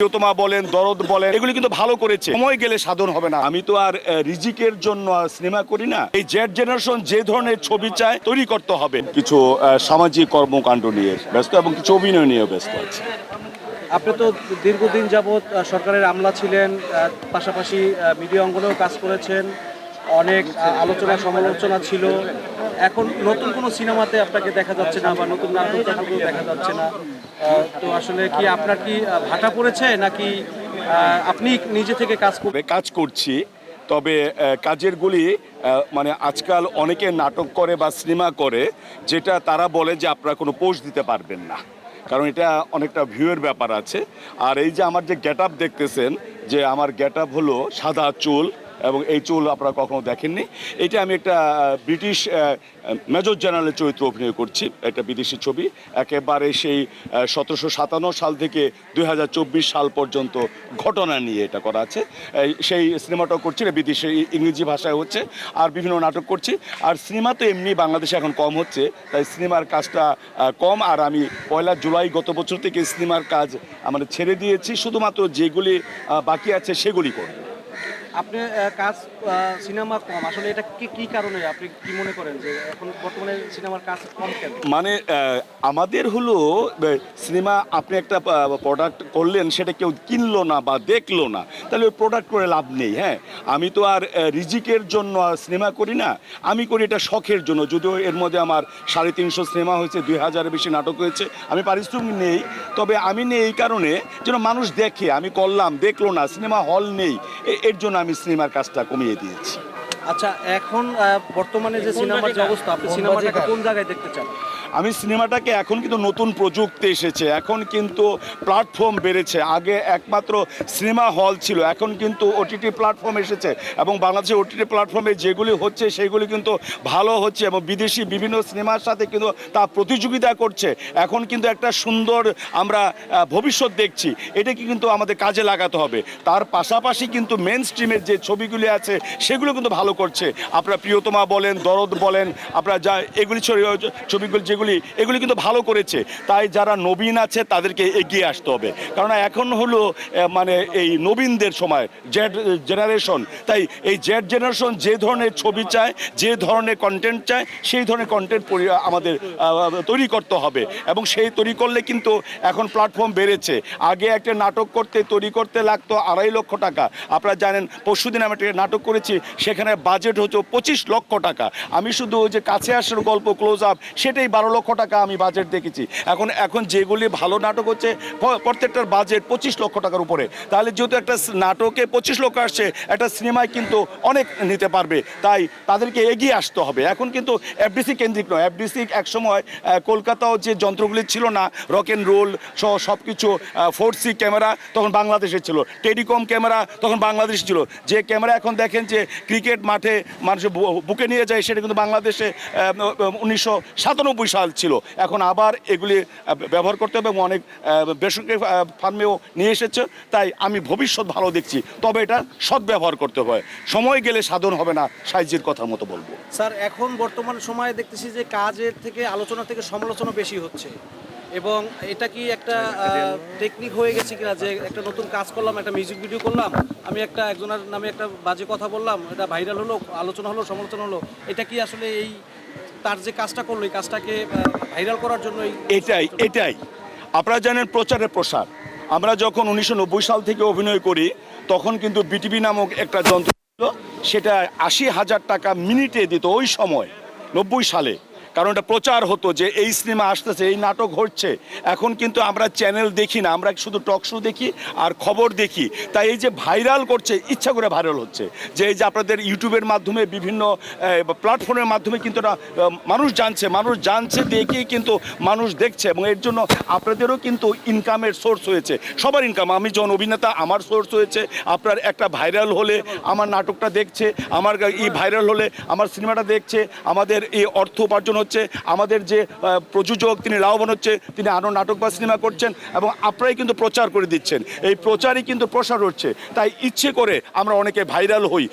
প্রিয়তমা বলেন দরদ বলেন এগুলি কিন্তু ভালো করেছে। সময় গেলে সাধন হবে না। আমি তো আর রিজিকের জন্য সিনেমা করি না। এই জেড জেনারেশন যে ধরনের ছবি চায় তৈরি করতে হবে। কিছু সামাজিক কর্মকাণ্ড নিয়ে ব্যস্ত এবং কিছু অভিনয় নিয়ে ব্যস্ত আছে। আপনি তো দীর্ঘদিন যাবৎ সরকারের আমলা ছিলেন পাশাপাশি মিডিয়া অঙ্গনেও কাজ করেছেন। অনেক আলোচনা, সমালোচনা ছিল। এখন নতুন কোনো সিনেমাতে আপনাকে দেখা যাচ্ছে না বা নতুন নাটক দেখা যাচ্ছে না। তো আসলে কি আপনার কি ভাটা পড়েছে নাকি আপনি নিজে থেকে কাজ করবেন তবে কাজ করছি, তবে কাজের গুলি মানে আজকাল অনেকে নাটক করে বা সিনেমা করে, যেটা তারা বলে যে আপনারা কোনো পোস্ট দিতে পারবেন না। কারণ এটা অনেকটা ভিউয়ের ব্যাপার আছে। আর এই যে আমার যে গেট দেখতেছেন, যে আমার গেট হলো সাদা চুল এবং এই চুল আপনারা কখনো দেখেননি। এটা আমি একটা ব্রিটিশ মেজর জেনারেলের চরিত্র অভিনয় করছি, একটা বিদেশি ছবি। একেবারে সেই সতেরোশো সাতান্ন সাল থেকে দু হাজার চব্বিশ সাল পর্যন্ত ঘটনা নিয়ে এটা করা আছে। সেই সিনেমাটাও করছি, এটা বিদেশে ইংরেজি ভাষায় হচ্ছে, আর বিভিন্ন নাটক করছি। আর সিনেমা তো এমনি বাংলাদেশে এখন কম হচ্ছে, তাই সিনেমার কাজটা কম। আর আমি পয়লা জুলাই গত বছর থেকে সিনেমার কাজ আমরা ছেড়ে দিয়েছি, শুধুমাত্র যেগুলি বাকি আছে সেগুলি করব। আপনি কাজ সিনেমা কম। আসলে এটা কি কি কারণে? আপনি কি মনে করেন যে এখন বর্তমানে সিনেমার কাজ কম কেন? মানে আমাদের হলো সিনেমা আপনি একটা প্রোডাক্ট করলেন, সেটা কেউ কিনলো না বা দেখল না, তাহলে ওই প্রোডাক্ট করে লাভ নেই হ্যাঁ? আমি তো আর রিজিকের জন্য সিনেমা করি না, আমি করি এটা শখের জন্য। যদিও এর মধ্যে আমার সাড়ে তিনশো সিনেমা হয়েছে, দুই হাজারের বেশি নাটক হয়েছে, আমি পারিশ্রমিক নেই, তবে আমি নেই এই কারণে যেন মানুষ দেখে, আমি করলাম, দেখল না সিনেমা হল নেই এর জন্য আমি সিনেমার কাজটা কমিয়ে দিয়েছি। আচ্ছা এখন আহ, বর্তমানে যে সিনেমার যে অবস্থা আপনি সিনেমাটাকে কোন জায়গায় দেখতে চান? আমি সিনেমাটাকে এখন কিন্তু নতুন প্রযুক্তি এসেছে, এখন কিন্তু প্ল্যাটফর্ম বেড়েছে। আগে একমাত্র সিনেমা হল ছিল, এখন কিন্তু ওটিটি প্ল্যাটফর্ম এসেছে এবং বাংলাদেশের ওটিটি প্ল্যাটফর্মে যেগুলি হচ্ছে সেগুলি কিন্তু ভালো হচ্ছে এবং বিদেশি বিভিন্ন সিনেমার সাথে কিন্তু তা প্রতিযোগিতা করছে। এখন কিন্তু একটা সুন্দর আমরা ভবিষ্যৎ দেখছি এটাকে কিন্তু আমাদের কাজে লাগাতে হবে। তার পাশাপাশি কিন্তু মেন স্ট্রিমের যে ছবিগুলি আছে, সেগুলো কিন্তু ভালো করছে। আপনারা প্রিয়তমা বলেন, দরদ বলেন, আপনারা যা এগুলি ছবি- ছবিগুলি যেগুলি এগুলি এগুলি কিন্তু ভালো করেছে। তাই যারা নবীন আছে, তাদেরকে এগিয়ে আসতে হবে। কারণ এখন হলো মানে এই নবীনদের সময় জেড জেনারেশন তাই এই জেড জেনারেশন যে ধরনের ছবি চায়, যে ধরনের কন্টেন্ট চায়, সেই ধরনের কন্টেন্ট আমাদের তৈরি করতে হবে। এবং সেই তৈরি করলে কিন্তু এখন প্ল্যাটফর্ম বেড়েছে। আগে একটা নাটক করতে, তৈরি করতে লাগতো আড়াই লক্ষ টাকা। আপনারা জানেন, পরশুদিন আমি একটা নাটক করেছি, সেখানে বাজেট হচ্ছে পঁচিশ লক্ষ টাকা। আমি শুধু ওই যে কাছে আসার গল্প ক্লোজ আপ সেটাই বারো লক্ষ টাকা আমি বাজেট দেখেছি। এখন এখন যেগুলি ভালো নাটক হচ্ছে প্রত্যেকটার বাজেট পঁচিশ লক্ষ টাকার উপরে। তাহলে যেহেতু একটা নাটকে পঁচিশ লক্ষ আসছে, একটা সিনেমায় কিন্তু অনেক নিতে পারবে। তাই তাদেরকে এগিয়ে আসতে হবে। এখন কিন্তু এফডিসি কেন্দ্রিক নয়। এফডিসি একসময় কলকাতাও যে যন্ত্রগুলি ছিল না রক অ্যান্ড রোল সহ সব কিছু ফোর সি ক্যামেরা তখন বাংলাদেশে ছিল। টেলিকম ক্যামেরা তখন বাংলাদেশে ছিল। যে ক্যামেরা এখন দেখেন যে ক্রিকেট মাঠে মানুষ বুকে নিয়ে যায়, সেটা কিন্তু বাংলাদেশে উনিশশো সাতানব্বই সাল ছিল। এখন আবার এগুলি ব্যবহার করতে হবে এবং অনেক বেসরকারি ফার্মেও নিয়ে এসেছে। তাই আমি ভবিষ্যৎ ভালো দেখছি। তবে এটা সদ্ব্যবহার করতে হয়। সময় গেলে সাধন হবে না, সাইজের কথা মতো বলব। স্যার, এখন বর্তমান সময়ে দেখতেছি যে কাজের থেকে, আলোচনা থেকে সমালোচনা বেশি হচ্ছে। এবং এটা কি একটা টেকনিক হয়ে গেছে কিনা? যে একটা নতুন কাজ করলাম, একটা মিউজিক ভিডিও করলাম, আমি একটা, একজনের নামে একটা বাজে কথা বললাম, এটা ভাইরাল হলো, আলোচনা হলো, সমালোচনা হলো, এটা কি আসলে এই তার যে কাজটা করল এই কাজটাকে ভাইরাল করার জন্য এটাই এটাই। আপনারা জানেন প্রচারের প্রসার। আমরা যখন উনিশশো নব্বই সাল থেকে অভিনয় করি তখন কিন্তু বিটিভি নামক একটা যন্ত্র ছিল সেটা আশি হাজার টাকা মিনিটে দিত ওই সময় নব্বই সালে। কারণ এটা প্রচার হতো যে এই সিনেমা আসতেছে, এই নাটক হচ্ছে এখন কিন্তু আমরা চ্যানেল দেখি না, আমরা শুধু টক শো দেখি আর খবর দেখি। তাই এই যে ভাইরাল করছে, ইচ্ছা করে ভাইরাল হচ্ছে। যে এই যে আপনাদের ইউটিউবের মাধ্যমে বিভিন্ন প্ল্যাটফর্মের মাধ্যমে কিন্তু না মানুষ জানছে মানুষ জানছে, দেখেই কিন্তু মানুষ দেখছে এবং এর জন্য আপনাদেরও কিন্তু ইনকামের সোর্স হয়েছে। সবার ইনকাম আমি যখন অভিনেতা, আমার সোর্স হয়েছে। আপনার একটা ভাইরাল হলে আমার নাটকটা দেখছে, আমার এই ভাইরাল হলে আমার সিনেমাটা দেখছে, আমাদের এই অর্থ উপার্জন হচ্ছে। আমাদের যে প্রযোজক তিনি লাভবান হচ্ছে, তিনি আরও নাটক বা সিনেমা করছেন এবং আপনারাই কিন্তু প্রচার করে দিচ্ছেন। এই প্রচারই কিন্তু প্রসার হচ্ছে। তাই ইচ্ছে করে আমরা অনেকে ভাইরাল হই।